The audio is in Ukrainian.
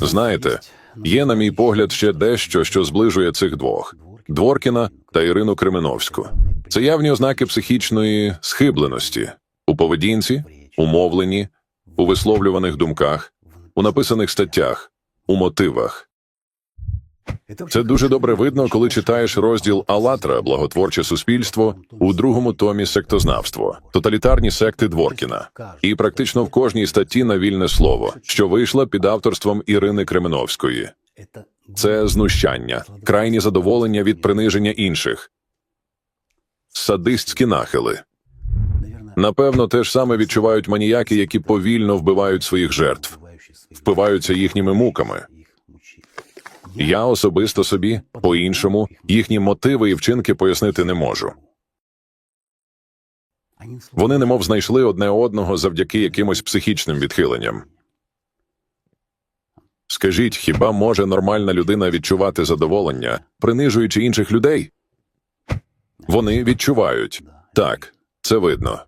Знаєте, є, на мій погляд, ще дещо, що зближує цих двох Дворкіна та Ірину Кременовську. Це явні ознаки психічної схибленості у поведінці, у мовленні, у висловлюваних думках, у написаних статтях, у мотивах. Це дуже добре видно, коли читаєш розділ «АЛЛАТРА. Благотворче суспільство у другому томі сектознавство, тоталітарні секти Дворкіна. І практично в кожній статті на вільне слово, що вийшла під авторством Ірини Кременовської. Це знущання, крайні задоволення від приниження інших, садистські нахили. Напевно, те ж саме відчувають маніяки, які повільно вбивають своїх жертв, впиваються їхніми муками. Я особисто собі, по-іншому, їхні мотиви і вчинки пояснити не можу. Вони немов знайшли одне одного завдяки якимось психічним відхиленням. Скажіть, хіба може нормальна людина відчувати задоволення, принижуючи інших людей? Вони відчувають. Так, це видно.